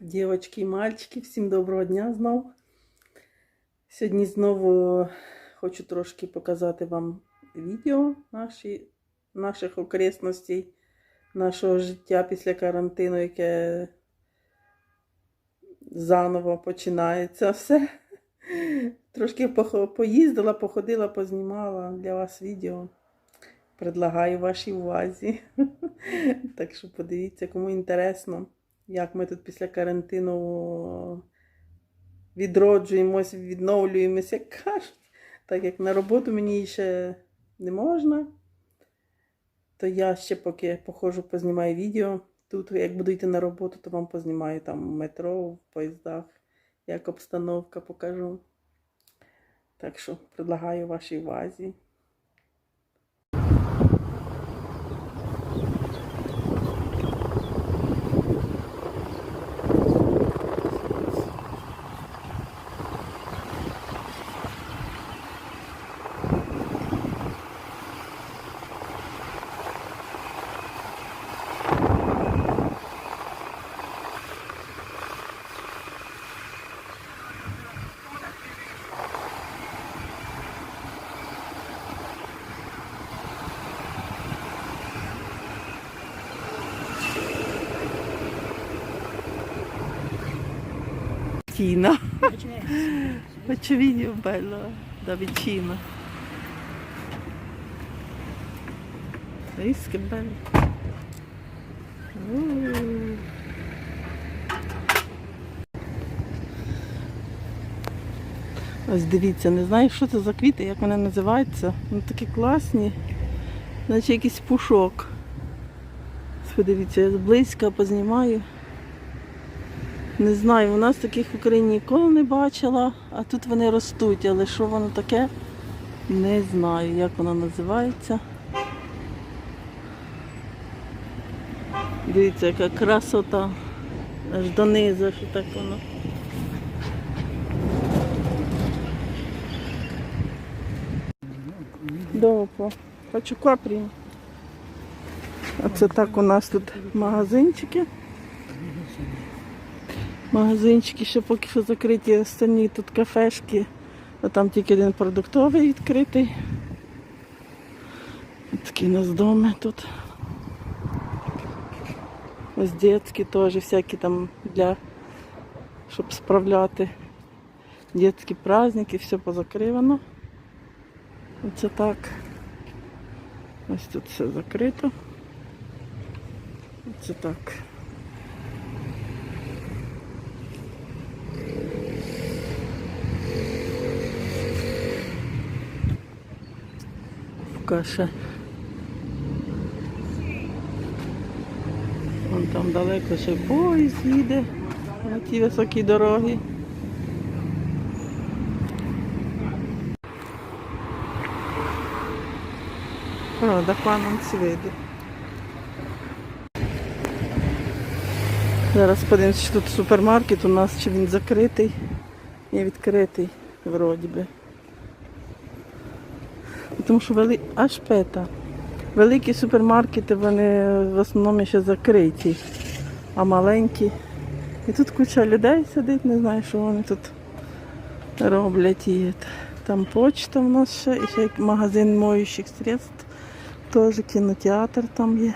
Дівочки і мальчики, всім доброго дня знову. Сьогодні знову хочу трошки показати вам відео наші, наших окресностей, нашого життя після карантину, яке заново починається все. Трошки поїздила, походила, познімала для вас відео. Предлагаю вашій увазі. Так що подивіться, кому інтересно, як ми тут після карантину відроджуємось, відновлюємося, як кажуть. Так як на роботу мені ще не можна, то я ще поки походжу, познімаю відео. Тут, як буду йти на роботу, то вам познімаю там метро, в поїздах, як обстановка покажу. Так що предлагаю вашій увазі. Tina. Faccio video bello da vicino. Vedi che bello. Uh. Ось дивіться, не знаю, що це за квіти, як вони називаються. Вони такі класні, наче якийсь пушок. Подивіться, я зблизька познімаю. Не знаю, у нас таких в Україні ніколи не бачила, а тут вони ростуть, але що воно таке, не знаю, як воно називається. Дивіться, яка красота. Аж донизу, що так воно. Довго. Хочу капрі. А це так у нас тут магазинчики. Магазинчики ще поки що закриті, останні тут кафешки, а там тільки один продуктовий відкритий. Такі у нас доми тут. Ось дітські теж, всякі там для, щоб справляти дітські праздники, все позакривано. Оце так. Ось тут все закрито. Оце так. Каша. Вон там далеко ще поїзд їде на ті високі дороги. О, qua non si. Зараз подивимось, чи тут супермаркет у нас, чи він закритий. Ні, відкритий, вроді би. Тому що вели... аж пета. Великі супермаркети, вони в основному ще закриті, а маленькі. І тут куча людей сидить, не знаю, що вони тут роблять. І там почта в нас ще, і ще магазин моючих средств, теж кінотеатр там є.